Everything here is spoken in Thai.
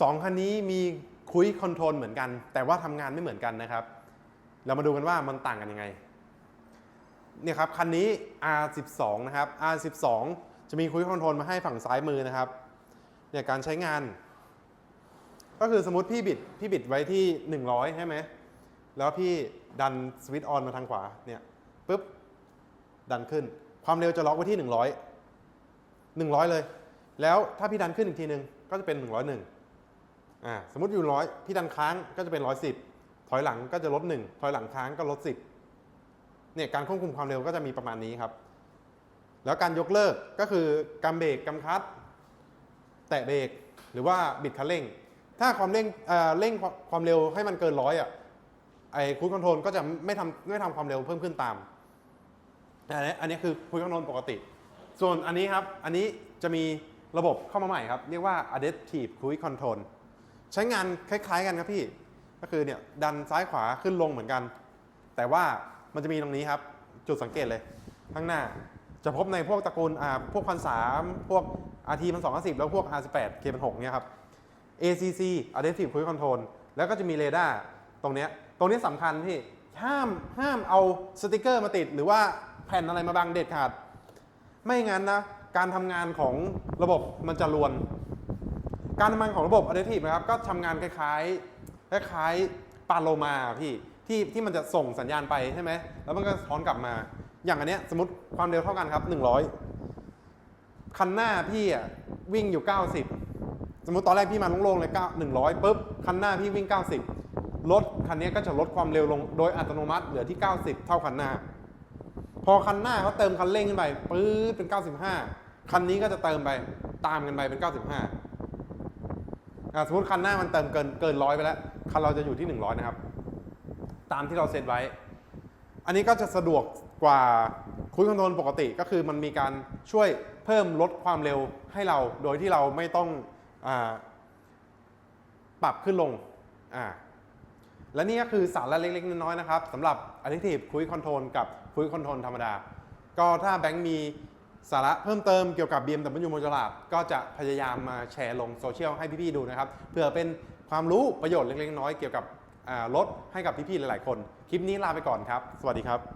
สองคันนี้มีคุยคอนโทรลเหมือนกัน แต่ว่าทำงานไม่เหมือนกันนะครับ เรามาดูกันว่ามันต่างกันยังไงเนี่ยครับคันนี้ R12 นะครับ R12 จะมีคุยคอนโทรลมาให้ฝั่งซ้ายมือนะครับเนี่ยการใช้งาน ก็คือสมมติพี่บิดพี่บิดไว้ที่ 100 ใช่ไหมแล้วพี่ดันสวิตช์ออนมาทางขวาเนี่ยปุ๊บดันขึ้น ความเร็วจะล็อกไว้ที่ 100 100 เลย แล้วถ้าพี่ดันขึ้นอีกทีนึงก็จะเป็น 101 อ่าสมมติอยู่ร้อยพี่ดันค้างก็จะเป็น110ถอยหลังก็จะลด1ถอยหลังค้างก็ลด10เนี่ยการควบคุมความเร็วก็จะมีประมาณนี้ครับ แล้วการยกเลิกก็คือกำเบรกกำคลัตช์แตะเบรกหรือว่าบิดคันเร่ง ถ้าความเร่งเอ่อเร่งความเร็วให้มันเกินร้อยอะไอ้คูดคอนโทรลก็จะไม่ทำไม่ทำความเร็วเพิ่มขึ้นตามอันนี้อันนี้คือคูดคอนโทรลปกติ ส่วนอันนี้ครับ อันนี้จะมีระบบเข้ามาใหม่ครับ เรียกว่า adaptive cruise control ใช้งานคล้าย ๆ กันครับพี่ ก็คือเนี่ยดันซ้ายขวาขึ้นลงเหมือนกัน แต่ว่ามันจะมีตรงนี้ครับ จุดสังเกตเลย ข้างหน้าจะพบในพวกตระกูลอ่าพวกพันสามพวก RT พันสองสิบแล้วพวก R18 K พันหกเนี่ยครับ ACC Adaptive Cruise Control แล้วก็จะมีเรดาร์ตรงเนี้ยตรงนี้สำคัญพี่ห้ามห้ามเอาสติกเกอร์มาติด หรือว่าแผ่นอะไรมาบังเด็ดขาด ไม่งั้นนะ การทำงานของระบบมันจะลวน การทำงานของระบบ Adaptive นะครับก็ทำงานคล้ายๆคล้ายๆปาโลมาพี่ที่ที่มันจะส่งสัญญาณไปใช่ไหมแล้วมันก็ท้อนกลับมา อย่างอันเนี้ยสมมติความเร็วเท่ากันครับ 100 คันหน้าพี่อะวิ่งอยู่ 90 สมมติตอนแรกพี่มาโล่งๆเลย9 100ปุ๊บคันหน้าพี่วิ่ง 90 รถคันนี้ก็จะลดความเร็วลงโดยอัตโนมัติเหลือที่ 90 เท่าคันหน้า พอคันหน้าเขาเติมคันเร่งขึ้นไปปื๊ดเป็น 95 คันนี้ก็จะเติมไปตามกันไปเป็น 95 อะสมมติคันหน้ามันเติมเกินเกินร้อยไปแล้ว คันเราจะอยู่ที่ 100 นะครับ ตามที่เราเซตไว้ อันนี้ก็จะสะดวกกว่าคุยคอนโทรลปกติก็คือมันมีการช่วยเพิ่มลดความเร็วให้เรา โดยที่เราไม่ต้องอปรับขึ้นลงอ่าและนี่ก็คือสาระเล็กๆ น้อยๆนะครับสำหรับ Adaptive Cruise Control กับ Cruise Control ธรรมดา ก็ถ้าแบงค์มี สาระเพิ่มเติมเกี่ยวกับ BMW m o t o r a d ก็จะพยายามมาแชร์ลงโซเชียลให้พี่ๆดูนะครับเพื่อเป็นความรู้ประโยชน์เล็กๆน้อยๆเกี่ยวกับรถให้กับพี่ๆหลายๆคน คลิปนี้ลาไปก่อนครับ สวัสดีครับ